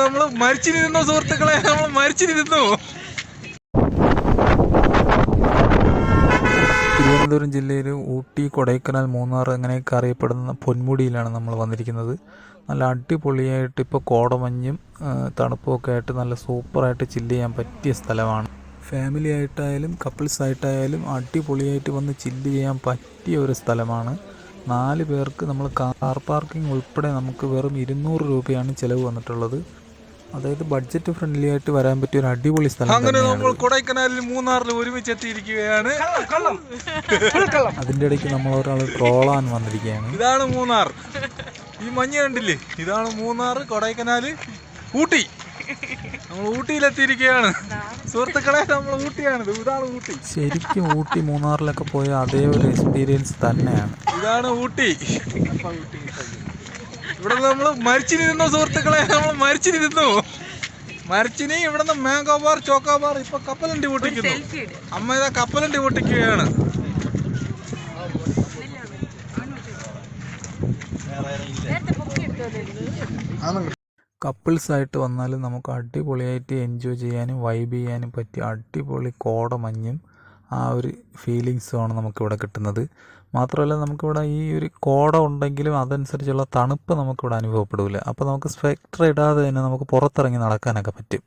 നമ്മൾ മരിച്ചിരുന്നു സുഹൃത്തുക്കളെ നമ്മൾ മരിച്ചിരുന്നു തിരുവനന്തപുരം ജില്ലയിൽ ഊട്ടി കൊടൈക്കനാൽ മൂന്നാർ അങ്ങനെയൊക്കെ അറിയപ്പെടുന്ന പൊന്മുടിയിലാണ് നമ്മൾ വന്നിരിക്കുന്നത്. നല്ല അടിപൊളിയായിട്ട് ഇപ്പോൾ കോടമഞ്ഞും തണുപ്പൊക്കെ ആയിട്ട് നല്ല സൂപ്പറായിട്ട് ചില്ല് ചെയ്യാൻ പറ്റിയ സ്ഥലമാണ്. ഫാമിലി ആയിട്ടായാലും കപ്പിൾസ് ആയിട്ടായാലും അടിപൊളിയായിട്ട് വന്ന് ചില്ല് ചെയ്യാൻ പറ്റിയ ഒരു സ്ഥലമാണ്. നാല് പേർക്ക് നമ്മൾ കാർ പാർക്കിംഗ് ഉൾപ്പെടെ നമുക്ക് വെറും ഇരുന്നൂറ് രൂപയാണ് ചിലവ് വന്നിട്ടുള്ളത്. അതായത് ബഡ്ജറ്റ് ഫ്രണ്ട്ലി ആയിട്ട് വരാൻ പറ്റിയ ഒരു അടിപൊളി സ്ഥലം അങ്ങനെ നമ്മൾ കൊടൈക്കനാലിൽ മൂന്നാറിൽ ഒരുമിച്ച് എത്തിയിരിക്കുകയാണ് അതിന്റെ ഇടയ്ക്ക് നമ്മൾ ഒരാൾ ട്രോളാൻ വന്നിരിക്കുകയാണ്. ഇതാണ് മൂന്നാർ. ഈ മഞ്ഞ കണ്ടില്ലേ? ഇതാണ് മൂന്നാർ കൊടൈക്കനാല് ഊട്ടി. നമ്മൾ ഊട്ടിയിലെത്തിയിരിക്കുകയാണ്. സുഹൃത്തുക്കളെ നമ്മൾ ഊട്ടിയാണ് ഇതാണ് ഊട്ടി. ശരിക്കും ഊട്ടി മൂന്നാറിലൊക്കെ പോയ അതേ ഒരു എക്സ്പീരിയൻസ് തന്നെയാണ്. ഇതാണ് ഊട്ടി. ഇവിടെ നമ്മൾ മരിച്ചിരുന്നു സുഹൃത്തുക്കളെ നമ്മൾ മരിച്ചിരുന്നു. മരിച്ചിനി ഇവിടുന്ന് മാംഗോ ബാർ ചോക്കോ ബാർ ഇപ്പൊ കപ്പലണ്ടി പൊട്ടിക്കുന്നു. അമ്മ ഇതാ കപ്പലണ്ടി പൊട്ടിക്കുകയാണ്. കപ്പിൾസ് ആയിട്ട് വന്നാലും നമുക്ക് അടിപൊളിയായിട്ട് എൻജോയ് ചെയ്യാനും വൈബ് ചെയ്യാനും പറ്റിയ അടിപൊളി കോടമഞ്ഞും ആ ഒരു ഫീലിങ്സുമാണ് നമുക്കിവിടെ കിട്ടുന്നത്. മാത്രമല്ല നമുക്കിവിടെ ഈ ഒരു കോട ഉണ്ടെങ്കിലും അതനുസരിച്ചുള്ള തണുപ്പ് നമുക്കിവിടെ അനുഭവപ്പെടില്ല അപ്പോൾ നമുക്ക് സ്പെക്ടർ ഇടാതെ തന്നെ നമുക്ക് പുറത്തിറങ്ങി നടക്കാനൊക്കെ പറ്റും.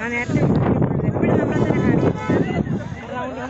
ആ നേരത്തെ എപ്പോഴും നമ്മളെ തന്നെ കാണിക്കും. റൗണ്ട്